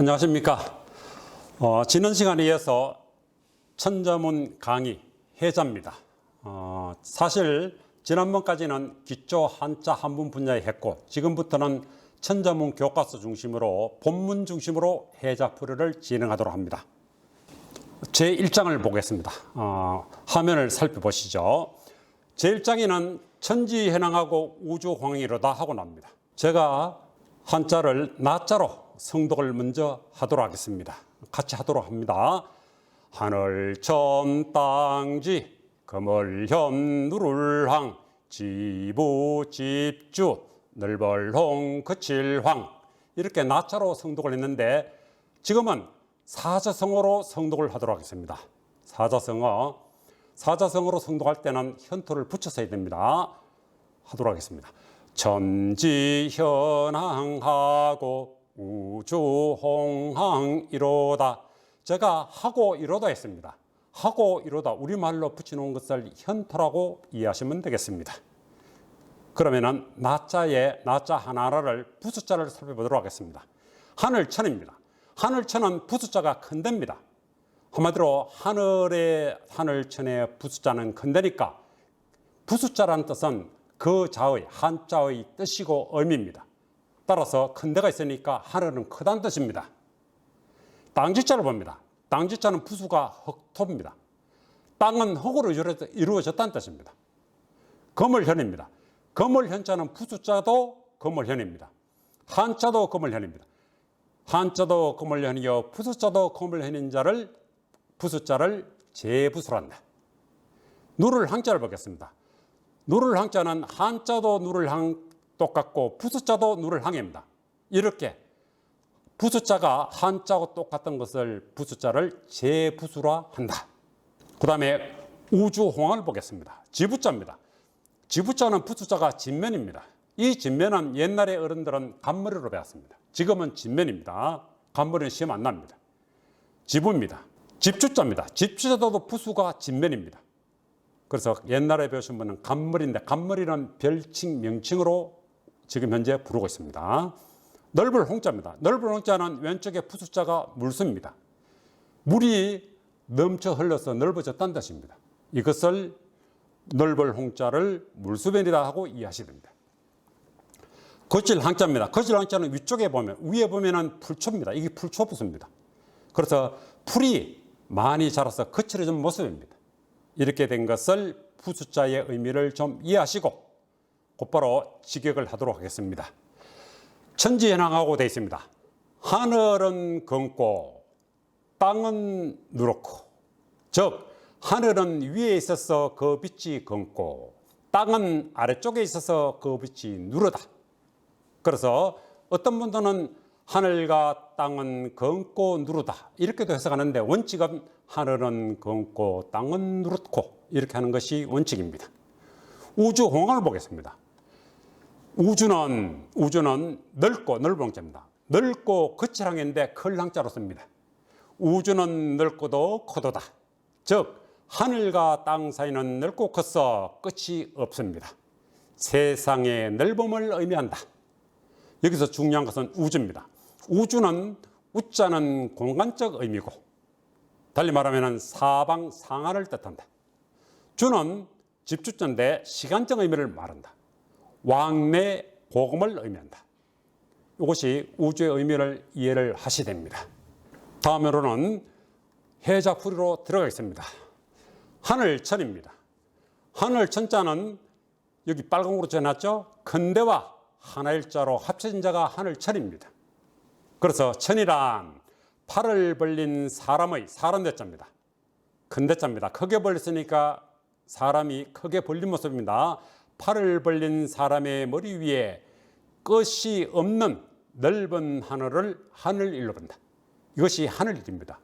안녕하십니까. 어, 지난 시간에 이어서 천자문 강의 해자입니다. 어, 사실 지난번까지는 기초 한자 한문 분야에 했고 지금부터는 천자문 교과서 중심으로 본문 중심으로 해자풀이를 진행하도록 합니다. 제 1장을 보겠습니다. 어, 화면을 살펴보시죠. 제 1장에는 천지해낭하고 우주황이로다 하고 납니다. 제가 한자를 나자로 성독을 먼저 하도록 하겠습니다. 같이 하도록 합니다. 하늘 천 땅지 금을현 누를황 지부 집주 넓을홍 거칠황 이렇게 나자로 성독을 했는데 지금은 사자성어로 성독을 하도록 하겠습니다. 사자성어 사자성어로 성독할 때는 현토를 붙여서 해야 됩니다. 하도록 하겠습니다. 천지현황하고 우주 홍항이로다. 제가 하고 이로다 했습니다. 하고 이로다 우리말로 붙여놓은 것을 현토라고 이해하시면 되겠습니다. 그러면은 나자의 나자 하나하나를 부숫자를 살펴보도록 하겠습니다. 하늘천입니다. 하늘천은 부숫자가 큰 데입니다. 한마디로 하늘의 하늘천의 부숫자는 큰 데니까 부숫자라는 뜻은 그 자의 한자의 뜻이고 의미입니다. 따라서 큰 데가 있으니까 하늘은 크다는 뜻입니다. 땅지자를 봅니다. 땅지자는 부수가 흙토입니다. 땅은 흙으로 이루어졌다는 뜻입니다. 거물현입니다. 거물현자는 부숫자도 거물현입니다. 한자도 거물현입니다. 한자도 거물현이요 부숫자도 거물현인 자를 부숫자를 재부수란다. 누를 항자를 보겠습니다. 누를 항자는 한자도 누를 항 똑같고 부숫자도 누를 항입니다. 이렇게 부숫자가 한자하고 똑같은 것을 부숫자를 재부수라 한다. 그 다음에 우주홍을 보겠습니다. 지부자입니다. 지부자는 부숫자가 진면입니다. 이 진면은 옛날에 어른들은 간머리로 배웠습니다. 지금은 진면입니다. 간머리는 시험 안 납니다. 지부입니다. 집주자입니다. 집주자도 부수가 진면입니다. 그래서 옛날에 배우신 분은 간머리인데 간머리는 별칭 명칭으로 지금 현재 부르고 있습니다. 넓을 홍자입니다. 넓을 홍자는 왼쪽에 부숫자가 물수입니다. 물이 넘쳐 흘러서 넓어졌다는 뜻입니다. 이것을 넓을 홍자를 물수변이다 하고 이해하시면 됩니다. 거칠 항자입니다. 거칠 항자는 위쪽에 보면 위에 보면은 풀초입니다. 이게 풀초 부수입니다. 그래서 풀이 많이 자라서 거칠어진 모습입니다. 이렇게 된 것을 부숫자의 의미를 좀 이해하시고 곧바로 직역을 하도록 하겠습니다. 천지현황하고 되어 있습니다. 하늘은 검고 땅은 누렇고 즉 하늘은 위에 있어서 그 빛이 검고 땅은 아래쪽에 있어서 그 빛이 누르다. 그래서 어떤 분들은 하늘과 땅은 검고 누르다 이렇게도 해석하는데 원칙은 하늘은 검고 땅은 누렇고 이렇게 하는 것이 원칙입니다. 우주 홍황을 보겠습니다. 우주는 우주는 넓고 넓은 홍자입니다. 넓고 거칠 항인데 클 항자로 씁니다. 우주는 넓고도 커도다. 즉 하늘과 땅 사이는 넓고 커서 끝이 없습니다. 세상의 넓음을 의미한다. 여기서 중요한 것은 우주입니다. 우주는 우자는 공간적 의미고 달리 말하면 사방 상하를 뜻한다. 주는 집주자인데 시간적 의미를 말한다. 왕래 복음을 의미한다. 이것이 우주의 의미를 이해를 하시 됩니다. 다음으로는 해자풀이로 들어가겠습니다. 하늘천입니다. 하늘천자는 여기 빨강으로 전놨죠? 근대와 하나일자로 합쳐진 자가 하늘천입니다. 그래서 천이란 팔을 벌린 사람의 사람 대자입니다. 근대자입니다. 크게 벌렸으니까 사람이 크게 벌린 모습입니다. 팔을 벌린 사람의 머리 위에 끝이 없는 넓은 하늘을 하늘일로 본다. 이것이 하늘일입니다.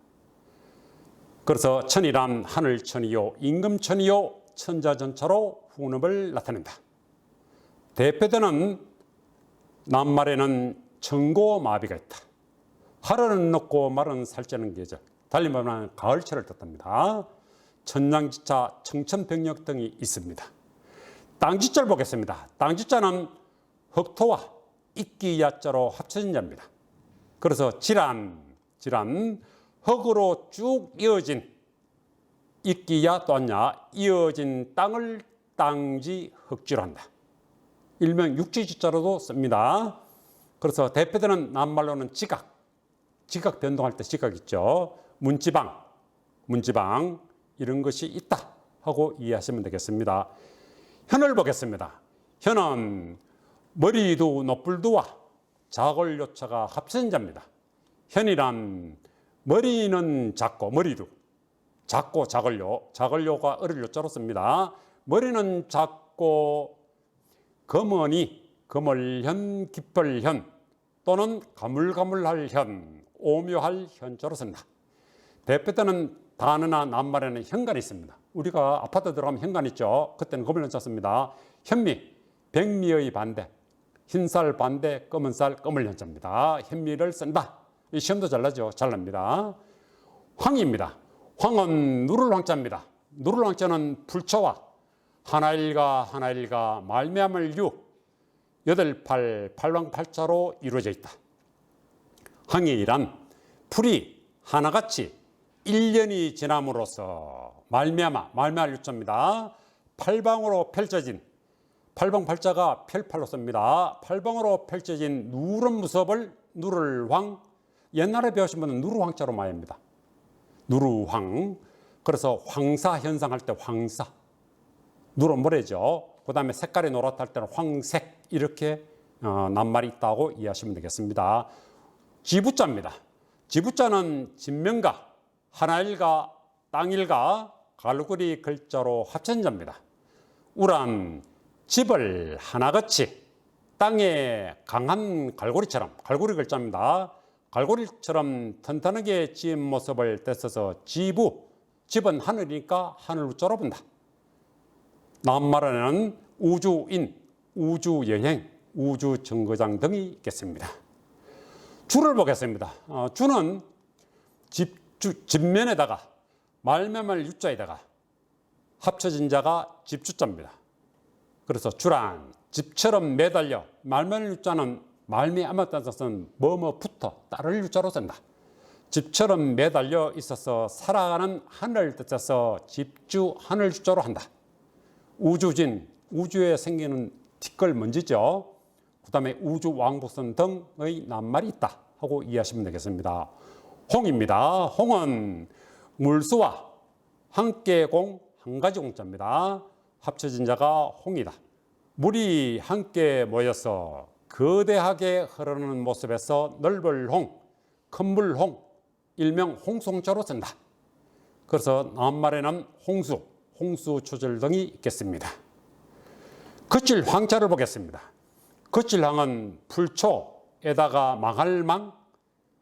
그래서 천이란 하늘천이요 임금천이요 천자전차로 후음을 나타낸다. 대표되는 낱말에는 청고마비가 있다. 하루는 넣고 말은 살찌는 계절. 달리 말하면 가을철을 뜻합니다. 천냥지차, 청천벽력 등이 있습니다. 땅지자를 보겠습니다. 땅지자는 흑토와 이끼야자로 합쳐진 자입니다. 그래서 질안, 질안, 흙으로 쭉 이어진 있기야 또냐 이어진 땅을 땅지 흙지로한다. 일명 육지지자로도 씁니다. 그래서 대표되는 낱말로는 지각, 지각 변동할 때 지각 있죠. 문지방, 문지방 이런 것이 있다 하고 이해하시면 되겠습니다. 현을 보겠습니다. 현은 머리두 노뿔두와 자골요차가 합친 자입니다. 현이란 머리는 작고 머리두 작고 자골요 자골요가 어릴 요자로 씁니다. 머리는 작고 검은이 거물현 깊을현 또는 가물가물할 현 오묘할 현자로 쓴다. 대표되는 단어나 낱말에는 현관이 있습니다. 우리가 아파트 들어가면 현관 있죠. 그때는 거물현 짰습니다. 현미 백미의 반대 흰쌀 반대 검은쌀 검을 현자입니다. 현미를 쓴다. 이 시험도 잘 나죠. 잘 납니다. 황입니다. 황은 누를 황자입니다. 누를 황자는 불초와 하나일가 하나일가 말미암을 유 여덟 팔 팔왕 팔자로 이루어져 있다. 황의란 풀이 하나같이 1년이 지남으로써 말미암아 말미암을 유자입니다. 팔방으로 펼쳐진 팔방 팔자가 펼팔로 씁니다. 팔방으로 펼쳐진 누런 무섭을 누를 황 옛날에 배우신 분은 누르황자로 말합니다. 누르황 그래서 황사 현상 할 때 황사 누런 모래죠. 그 다음에 색깔이 노랗다 할 때는 황색 이렇게 어, 낱말이 있다고 이해하시면 되겠습니다. 지부자입니다. 지부자는 진명가, 하나일가, 땅일가, 갈고리 글자로 합친 자입니다. 우란 집을 하나같이 땅에 강한 갈고리처럼 갈고리 글자입니다. 갈고리처럼 튼튼하게 지은 모습을 떼서서 지부 집은 하늘이니까 하늘 우자로 본다. 남말에는 우주인, 우주여행, 우주정거장 등이 있겠습니다. 주를 보겠습니다. 어, 주는 집, 주, 집면에다가 말매말 유자에다가 합쳐진 자가 집주자입니다. 그래서 주란 집처럼 매달려 말매말 유자는 말미암아 뜻은 뭐뭐 붙어 따를 유자로 쓴다. 집처럼 매달려 있어서 살아가는 하늘 뜻에서 집주 하늘 주자로 한다. 우주진 우주에 생기는 티끌 먼지죠. 그다음에 우주 왕복선 등의 낱말이 있다 하고 이해하시면 되겠습니다. 홍입니다. 홍은 물수와 함께 공한 가지 공자입니다. 합쳐진 자가 홍이다. 물이 함께 모여서 거대하게 흐르는 모습에서 넓을 홍, 큰물 홍, 일명 홍송자로 쓴다. 그래서 낱말에는 홍수, 홍수 초절 등이 있겠습니다. 거칠 황자를 보겠습니다. 거칠 황은 풀초에다가 망할 망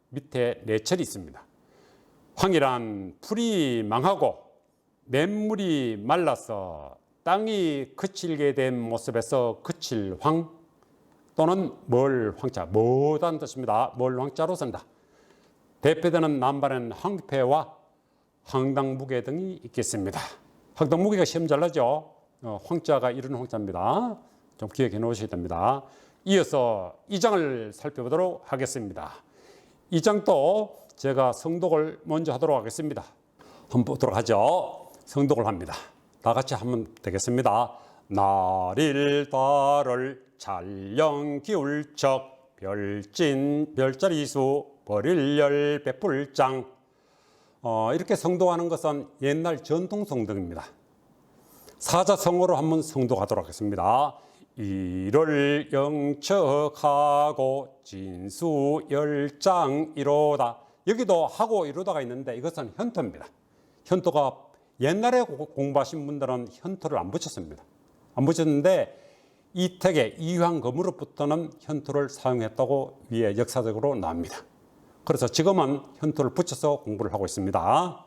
밑에 내철이 있습니다. 황이란 풀이 망하고 냇물이 말라서 땅이 거칠게 된 모습에서 거칠황 또는 멀 황자, 뭐다는 뜻입니다. 멀 황자로 쓴다. 대표되는 남발은 황폐와 황당무게 등이 있겠습니다. 황당무게가 시험 잘 나죠? 어, 황자가 이런 황자입니다. 좀 기억해 놓으셔야 됩니다. 이어서 이 장을 살펴보도록 하겠습니다. 이 장도 제가 성독을 먼저 하도록 하겠습니다. 한번 보도록 하죠. 성독을 합니다. 다 같이 하면 되겠습니다. 날일 달을 찰령 기울척 별진 별자리수 버릴열 백불장 어, 이렇게 성독하는 것은 옛날 전통 성독입니다. 사자성어로 한번 성독하도록 하겠습니다. 이를 영척하고 진수 열장 이로다. 여기도 하고 이로다가 있는데 이것은 현토입니다. 현토가 옛날에 공부하신 분들은 현토를 안 붙였습니다. 안 붙였는데 이택의 이황검으로부터는 현토를 사용했다고 위에 역사적으로 나옵니다. 그래서 지금은 현토를 붙여서 공부를 하고 있습니다.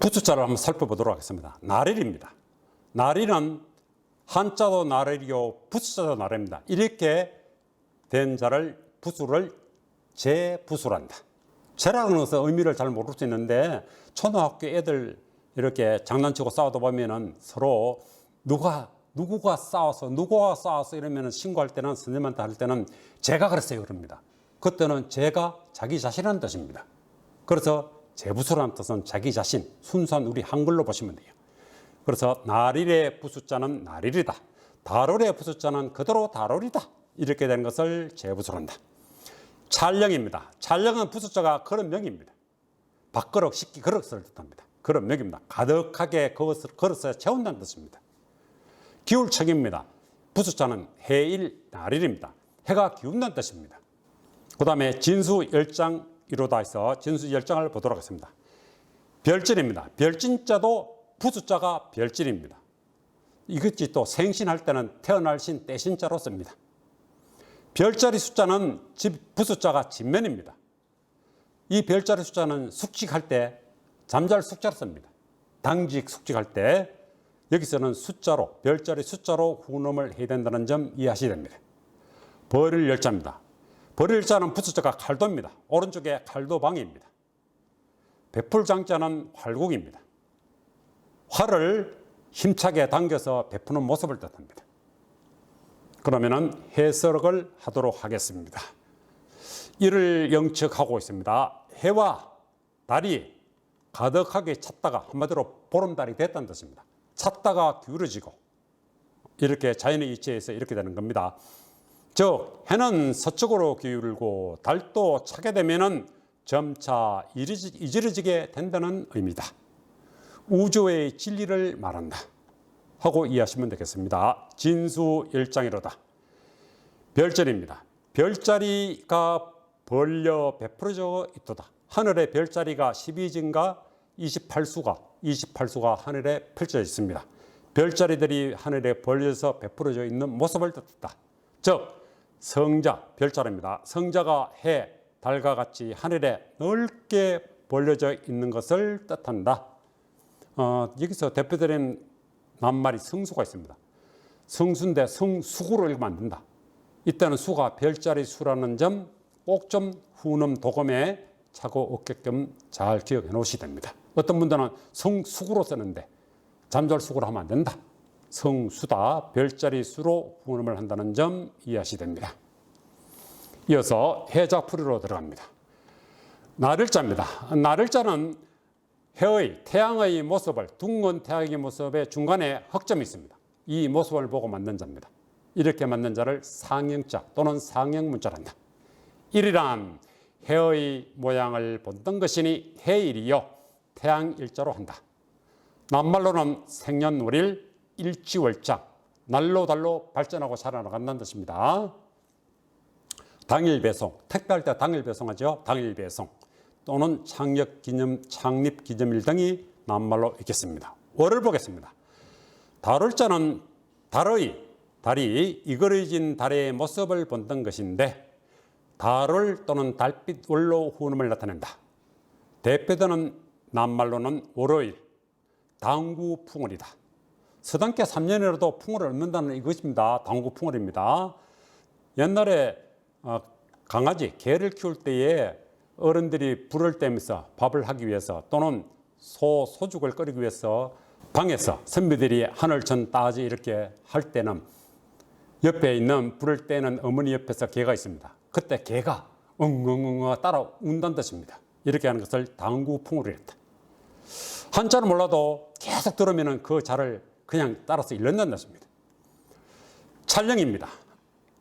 부수자를 한번 살펴보도록 하겠습니다. 나렐입니다. 나렐은 한자도 나렐이요 부수자도 나렐입니다. 이렇게 된 자를 부수를 재부수란다. 것은 의미를 잘 모를 수 있는데 초등학교 애들 이렇게 장난치고 싸우다 보면은 서로 누가 누구가 싸워서 누구가 싸워서 이러면은 신고할 때는 선생님한테 할 때는 제가 그랬어요 그럽니다. 그때는 제가 자기 자신이라는 뜻입니다. 그래서 제부수라는 뜻은 자기 자신, 순수한 우리 한글로 보시면 돼요. 그래서 나릴의 부수자는 나릴이다. 다롤의 부수자는 그대로 다롤이다. 이렇게 되는 것을 제부수란다. 찰령입니다. 찰령은 부수자가 그릇명입니다. 밥그릇, 식기 그릇을 뜻합니다. 그릇명입니다. 가득하게 그것을 그릇에 채운다는 뜻입니다. 기울척입니다. 부수자는 해일 나릴입니다. 해가 기운다는 뜻입니다. 그 다음에 진수 열장 이로다 해서 진수 열장을 보도록 하겠습니다. 별진입니다. 별진자도 부수자가 별진입니다. 이것이 또 생신할 때는 태어날 신 떼신자로 씁니다. 별자리 숫자는 집 부수자가 진면입니다. 이 별자리 숫자는 숙직할 때 잠잘 숙자로 씁니다. 당직 숙직할 때 여기서는 숫자로 별자리 숫자로 후놈을 해야 된다는 점 이해하셔야 됩니다. 벌을 열자입니다. 벌을 열자는 부수자가 칼도입니다. 오른쪽에 칼도방입니다. 베풀장자는 활국입니다. 활을 힘차게 당겨서 베푸는 모습을 뜻합니다. 그러면은 해석을 하도록 하겠습니다. 이를 영측하고 있습니다. 해와 달이 가득하게 찼다가 한마디로 보름달이 됐다는 뜻입니다. 찼다가 기울어지고 이렇게 자연의 이치에서 이렇게 되는 겁니다. 즉 해는 서쪽으로 기울고 달도 차게 되면은 점차 이지러지게 된다는 의미다. 우주의 진리를 말한다. 하고 이해하시면 되겠습니다. 진수 열장이로다. 별자리입니다. 별자리가 벌려 베풀어져 있도다. 하늘의 별자리가 12진가 28수가 28수가 하늘에 펼쳐져 있습니다. 별자리들이 하늘에 벌려서 베풀어져 있는 모습을 뜻한다. 즉 성자 별자리입니다. 성자가 해, 달과 같이 하늘에 넓게 벌려져 있는 것을 뜻한다. 어, 여기서 대표되는 낱말이 성수가 있습니다. 성수인데 성수구로 읽으면 안 된다. 이때는 수가 별자리 수라는 점 꼭 좀 후놈 도금에 차고 없게끔 잘 기억해 놓으셔야 됩니다. 어떤 분들은 성수구로 쓰는데 잠잘수구로 하면 안 된다. 성수다 별자리 수로 후놈을 한다는 점 이해하셔야 됩니다. 이어서 해자풀이로 들어갑니다. 나를 자입니다. 나를 자는 해의 태양의 모습을 둥근 태양의 모습의 중간에 흑점이 있습니다. 이 모습을 보고 만든 자입니다. 이렇게 만든 자를 상형자 또는 상형문자란다. 일이란 해의 모양을 본던 것이니 해일이요 태양일자로 한다. 낱말로는 생년월일 일지월장 날로 달로 발전하고 살아나간다는 뜻입니다. 당일 배송 택배할 때 당일 배송하죠. 당일 배송 또는 창력 기념 창립 기념일 등이 낱말로 있겠습니다. 월을 보겠습니다. 달을 자는 달의 달이 이그러진 달의 모습을 본던 것인데 달을 또는 달빛 월로 후음을 나타낸다. 대표되는 낱말로는 월요일, 당구 풍월이다. 서당께 3년이라도 풍월을 얻는다는 이것입니다. 당구 풍월입니다. 옛날에 어, 강아지, 개를 키울 때에 어른들이 불을 떼면서 밥을 하기 위해서 또는 소, 소죽을 끓이기 위해서 방에서 선비들이 하늘천 따지 이렇게 할 때는 옆에 있는 불을 떼는 어머니 옆에서 개가 있습니다. 그때 개가 엉엉엉 따라 운다는 뜻입니다. 이렇게 하는 것을 당구풍으로 했다. 한자를 몰라도 계속 들으면 그 자를 그냥 따라서 읽는다는 뜻입니다. 촬영입니다.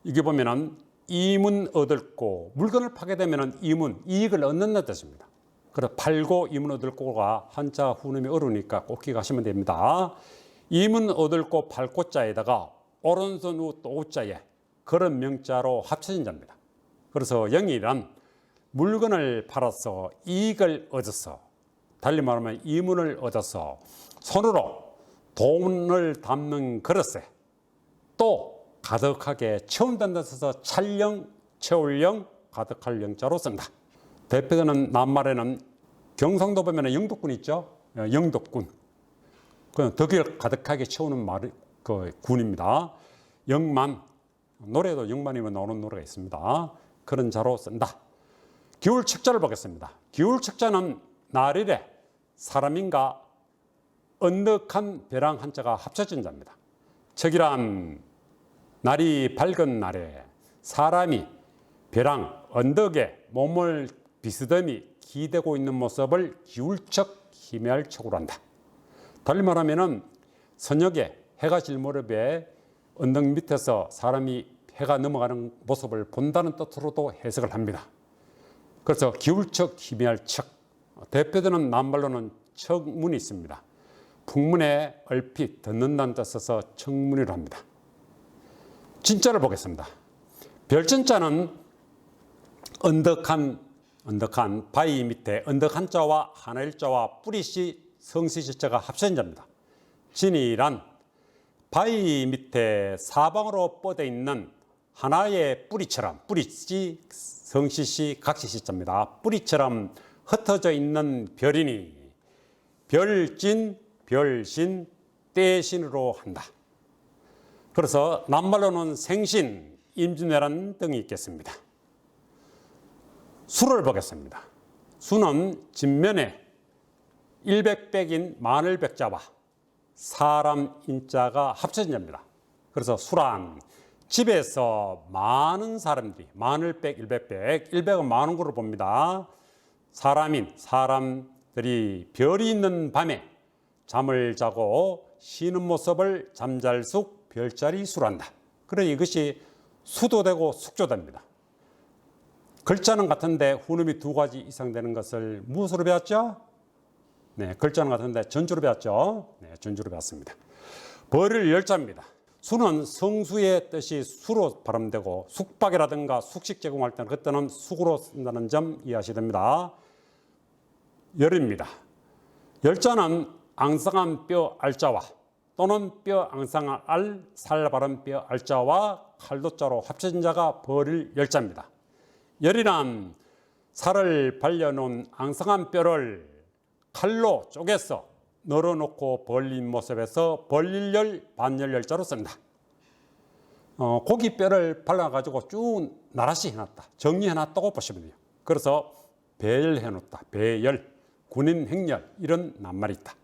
이게 보면은 이문 얻을고 물건을 파게 되면 이문 이익을 얻는다는 뜻입니다. 그래서 팔고 이문 얻을고가 한자 후음이 어려우니까 꼭 기억하시면 됩니다. 이문 얻을고 팔고자에다가 오른손 후 또자에 그런 명자로 합쳐진 자입니다. 그래서 영이란 물건을 팔아서 이익을 얻어서 달리 말하면 이문을 얻어서 손으로 돈을 담는 그릇에 또 가득하게 채운다는 뜻에서 찰령, 채울령, 가득할 영자로 쓴다. 대표되는 낱말에는 경상도 보면 영덕군 있죠? 어, 영덕군. 그 덕을 가득하게 채우는 말, 그 군입니다. 영만. 노래도 영만이면 나오는 노래가 있습니다. 그런 자로 쓴다. 기울 책자를 보겠습니다. 기울 책자는 날일에 사람인가 언덕한 벼랑 한자가 합쳐진 자입니다. 척이란 날이 밝은 날에 사람이 벼랑 언덕에 몸을 비스듬히 기대고 있는 모습을 기울척 희미할 척으로 한다. 달리 말하면은 선역에 해가 질 무렵에 언덕 밑에서 사람이 해가 넘어가는 모습을 본다는 뜻으로도 해석을 합니다. 그래서 기울척 희미할 척 대표되는 남말로는 척문이 있습니다. 풍문에 얼핏 듣는다는 뜻에서 척문이라 합니다. 진짜를 보겠습니다. 별진자는 언덕한 언덕한 바위 밑에 언덕한 자와 하나일자와 뿌리시 성시시자가 합쳐진 자입니다. 진이란 바위 밑에 사방으로 뻗어 있는 하나의 뿌리처럼 뿌리시 성시시 각시시자입니다. 뿌리처럼 흩어져 있는 별이니 별진 별신 떼신으로 한다. 그래서 낱말로는 생신 임진왜란 등이 있겠습니다. 수를 보겠습니다. 수는 진면에 일백백인 마늘백자와 사람 인자가 합쳐진 자입니다. 그래서 수란 집에서 많은 사람들이 마늘백, 일백백, 일백은 많은 거로 봅니다. 사람인 사람들이 별이 있는 밤에 잠을 자고 쉬는 모습을 잠잘숙 별자리 수란다. 그래 이것이 수도되고 숙조됩니다. 글자는 같은데 훈음이 두 가지 이상 되는 것을 무엇으로 배웠죠? 네, 글자는 같은데 전주로 배웠죠? 네, 전주로 배웠습니다. 벌을 열자입니다. 수는 성수의 뜻이 수로 발음되고 숙박이라든가 숙식 제공할 때는 그때는 숙으로 쓴다는 점 이해하셔야 됩니다. 열입니다. 열자는 앙상한 뼈 알자와 또는 뼈 앙상한 알, 살 바른 뼈 알자와 칼도자로 합쳐진 자가 벌을 열자입니다. 열이란 살을 발려놓은 앙상한 뼈를 칼로 쪼개서 널어놓고 벌린 모습에서 벌릴열 반열열자로 쓴다. 어, 고기 뼈를 발라가지고 쭉 나라시 해놨다. 정리해놨다고 보시면 돼요. 그래서 배열해놓다. 배열, 군인 행렬 이런 낱말이 있다.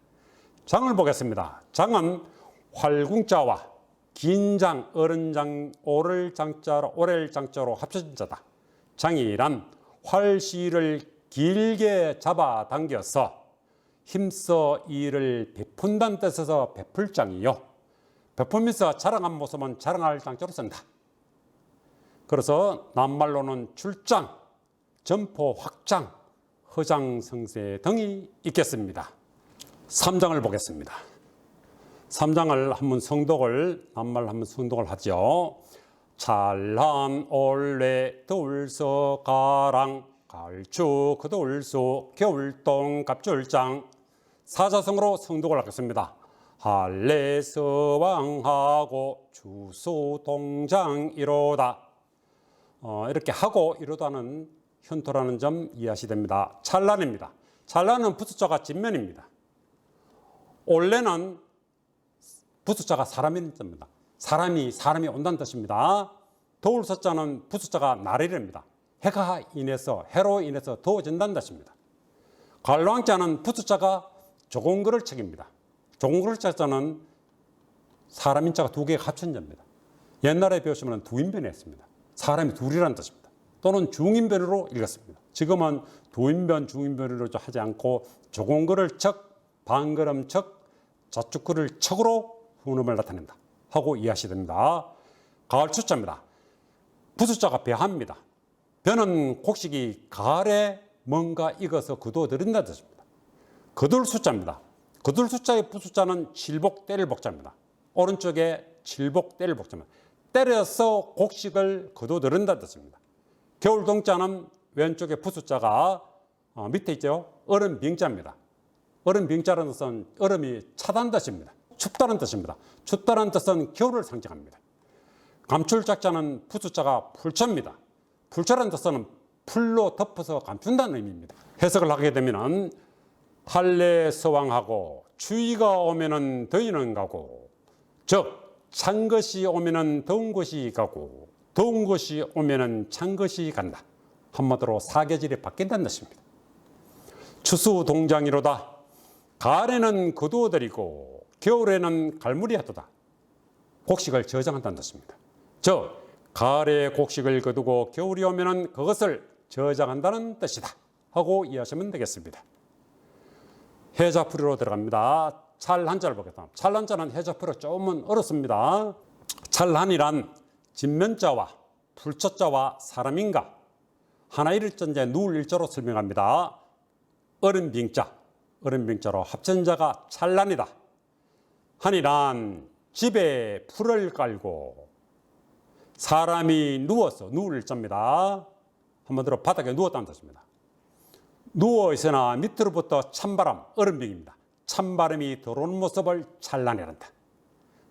장을 보겠습니다. 장은 활궁자와 긴장, 어른장, 오를 장자로, 오렐 장자로 합쳐진 자다. 장이란 활시를 길게 잡아 당겨서 힘써 일을 베푼다는 뜻에서 베풀장이요. 베풀면서 자랑한 모습은 자랑할 장자로 쓴다. 그래서 낱말로는 출장, 점포 확장, 허장 성세 등이 있겠습니다. 3장을 보겠습니다. 3장을 한번 성독을 낱말 한번 성독을 하죠. 찬란 올레 돌서 가랑 갈추 그돌수 겨울동 갑줄장 사자성으로 성독을 하겠습니다. 할례서왕하고 주소동장 이로다 어, 이렇게 하고 이로다는 현토라는 점 이해하시 됩니다. 찰란입니다. 찰란은 부수자가 진면입니다. 올레는 부수자가 사람인 뜻입니다. 사람이 사람이 온다는 뜻입니다. 더울 서자는 부수자가 나래입니다. 해가 인해서 해로 인해서 더워진다는 뜻입니다. 갈로왕자는 부수자가 조공글을 책입니다. 조공글을 책자는 사람 인 자가 두 개가 합친 자입니다. 옛날에 배우시면 두인변이 했습니다. 사람이 둘이라는 뜻입니다. 또는 중인변으로 읽었습니다. 지금은 두인변, 중인변으로 하지 않고 조공글을 척, 반걸음 척, 자축글을 척으로 훈음을 나타낸다. 하고 이해하셔야 됩니다. 가을 추자입니다. 부수자가 배합니다. 배는 곡식이 가을에 뭔가 익어서 거두어들인다 뜻입니다. 거둘 숫자입니다. 거둘 숫자의 부숫자는 칠복 때릴 복자입니다. 오른쪽에 칠복 때릴 복자입니다. 때려서 곡식을 거두어들인다 뜻입니다. 겨울 동자는 왼쪽에 부숫자가 어, 밑에 있죠. 얼음 빙자입니다. 얼음 빙자라는 뜻은 얼음이 차단 뜻입니다. 춥다는 뜻입니다. 춥다는 뜻은 겨울을 상징합니다. 감출작자는 부숫자가 풀초입니다. 풀초라는 뜻은 풀로 덮어서 감춘다는 의미입니다. 해석을 하게 되면 할례 서왕하고 추위가 오면은 더위는 가고 즉 찬 것이 오면은 더운 것이 가고 더운 것이 오면은 찬 것이 간다. 한마디로 사계절이 바뀐다는 뜻입니다. 추수 동장이로다. 가을에는 거두어들이고 겨울에는 갈무리 하도다. 곡식을 저장한다는 뜻입니다. 저 가을에 곡식을 거두고 겨울이 오면은 그것을 저장한다는 뜻이다 하고 이해하시면 되겠습니다. 해자풀이로 들어갑니다. 찰 한자를 보겠다. 찰 한자는 해자풀이 조금은 어렵습니다. 찰한이란 진면자와 불초자와 사람인가 하나 일전제 누울 일자로 설명합니다. 어른 빙자, 어른 빙자로 합천 자가 찰란이다. 한이란 집에 풀을 깔고 사람이 누워서 누울 일자입니다. 한번 들어 바닥에 누웠다는 뜻입니다. 누워 있으나 밑으로부터 찬바람, 얼음빙입니다. 찬바람이 들어오는 모습을 찰란이란다.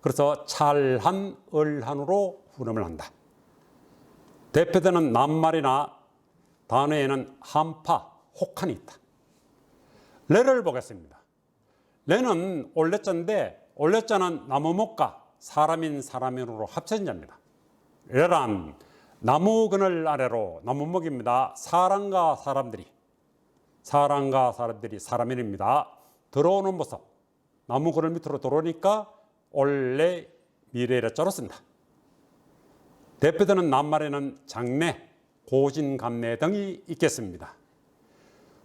그래서 찰한, 얼한으로 훈음을 한다. 대표되는 낱말이나 단어에는 한파, 혹한이 있다. 레를 보겠습니다. 레는 올레자인데 올레자는 나무목과 사람인 사람인으로 합쳐진 자입니다. 레란 나무 그늘 아래로 나무목입니다. 사람과 사람들이 사람과 사람들이 사람인입니다. 들어오는 모습 나무 그늘 밑으로 들어오니까 올레 미래를 쓴다. 대표되는 낱말에는 장래, 고진감래 등이 있겠습니다.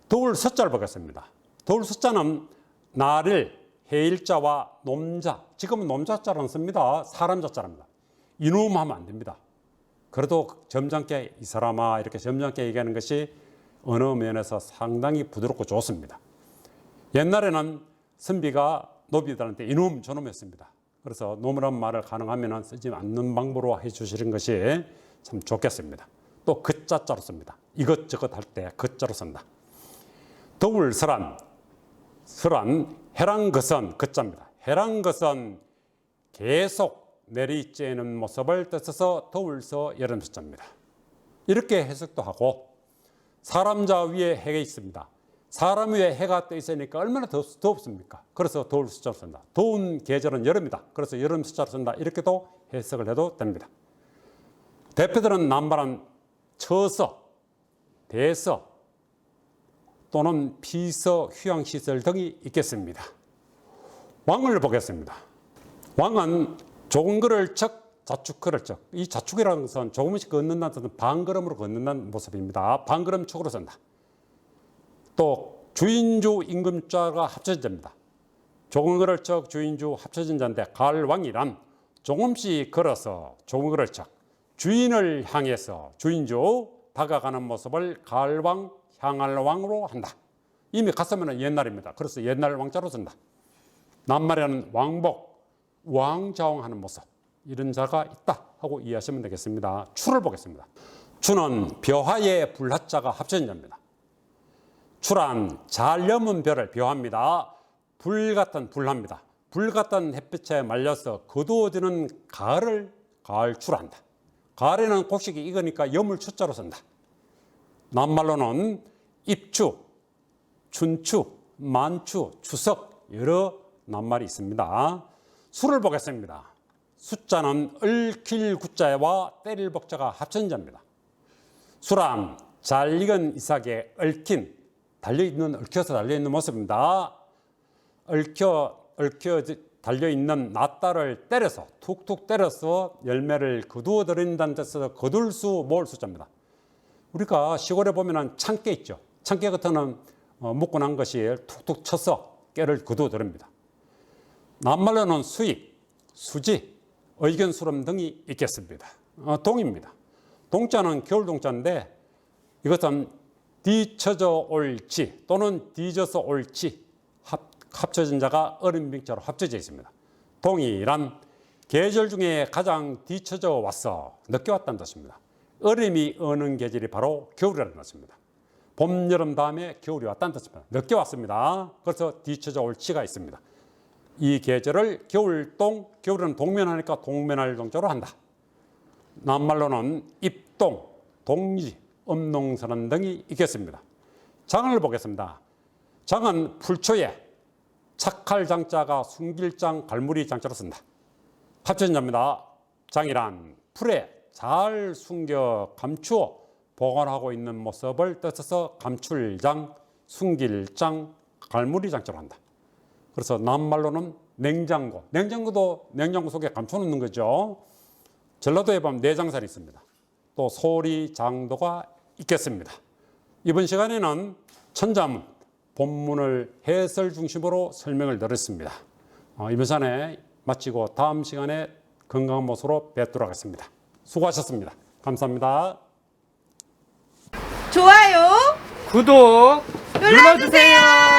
도울 숫자를 보겠습니다. 도울 숫자는 나를 해일자와 놈자, 지금은 놈자자를 씁니다. 사람 자자랍니다. 이놈 하면 안 됩니다. 그래도 점잖게 이 사람아 이렇게 점잖게 얘기하는 것이 언어 면에서 상당히 부드럽고 좋습니다. 옛날에는 선비가 노비들한테 이놈 저놈 했습니다. 그래서 놈이란 말을 가능하면 쓰지 않는 방법으로 해주시는 것이 참 좋겠습니다. 또 그자자로 씁니다. 이것저것 할 때 그자로 쓴다. 더울 설한, 설한 해랑 것은 그자입니다. 해랑 것은 계속 내리쬐는 모습을 뜻해서 더울서 여름 숫자입니다. 이렇게 해석도 하고 사람자 위에 해가 있습니다. 사람 위에 해가 떠 있으니까 얼마나 더, 덥습니까? 그래서 더울 숫자로 쓴다. 더운 계절은 여름이다. 그래서 여름 숫자로 쓴다. 이렇게도 해석을 해도 됩니다. 대표들은 남발한 처서, 대서 또는 피서, 휴양 시설 등이 있겠습니다. 왕을 보겠습니다. 왕은 좋은 글을 척 자축글을 척. 이 자축이라는 것은 조금씩 걷는다는 뜻은 반걸음으로 걷는다는 모습입니다. 반걸음 축으로 쓴다. 또 주인주 임금자가 합쳐진 자입니다. 조금 걸을 척 주인주 합쳐진 자인데 갈왕이란 조금씩 걸어서 조금 걸을 척 주인을 향해서 주인주 다가가는 모습을 갈왕 향할 왕으로 한다. 이미 갔으면 옛날입니다. 그래서 옛날 왕자로 쓴다. 낱말에는 왕복, 왕자왕하는 모습 이런 자가 있다 하고 이해하시면 되겠습니다. 추를 보겠습니다. 추는 벼하의 불하자가 합쳐진 자입니다. 추란 잘 여문 별을 벼합니다. 불 같은 불합니다. 불 같은 햇빛에 말려서 거두어지는 가을을 가을 추란다. 가을에는 곡식이 익으니까 염을 추자로 쓴다. 낱말로는 입추, 춘추, 만추, 추석 여러 낱말이 있습니다. 수를 보겠습니다. 숫자는 얽힐 구자와 때릴 복자가 합친 자입니다. 수란 잘 익은 이삭에 얽힌 달려 있는 얽혀서 달려 있는 모습입니다. 얽혀 얽혀 달려 있는 낫다를 때려서 툭툭 때려서 열매를 거두어 드린다는 뜻에서 거둘 수 모을 숫자입니다. 우리가 시골에 보면은 창깨 있죠. 창깨 같은 어, 묶고 난 것이 툭툭 쳐서 깨를 거두어 드립니다. 낱말로는 수익, 수지, 의견 수렴 등이 있겠습니다. 어, 동입니다. 동자는 겨울 동자인데 이것은 뒤쳐져 올지 또는 뒤져서 올지 합, 합쳐진 자가 어린빙자로 합쳐져 있습니다. 동이란 계절 중에 가장 뒤쳐져 왔어 늦게 왔다는 뜻입니다. 얼음이 어는 계절이 바로 겨울이라는 뜻입니다. 봄, 여름 다음에 겨울이 왔다는 뜻입니다. 늦게 왔습니다. 그래서 뒤쳐져 올지가 있습니다. 이 계절을 겨울동, 겨울은 동면하니까 동면할 동자로 한다. 낱말로는 입동, 동지, 음농선언 등이 있겠습니다. 장을 보겠습니다. 장은 풀초에 착할 장자가 숨길장 갈무리 장자로 쓴다. 합천자입니다. 장이란 풀에 잘 숨겨 감추어 보관하고 있는 모습을 뜻해서 감출장, 숨길장, 갈무리 장자로 한다. 그래서 낱말로는 냉장고, 냉장고도 냉장고 속에 감춰놓는 거죠. 전라도의 밤 내장살이 있습니다. 또 소리 장도가 있겠습니다. 이번 시간에는 천자문 본문을 해설 중심으로 설명을 드렸습니다. 어, 이번 시간에 마치고 다음 시간에 건강한 모습으로 뵙도록 하겠습니다. 수고하셨습니다. 감사합니다. 좋아요 구독 눌러주세요.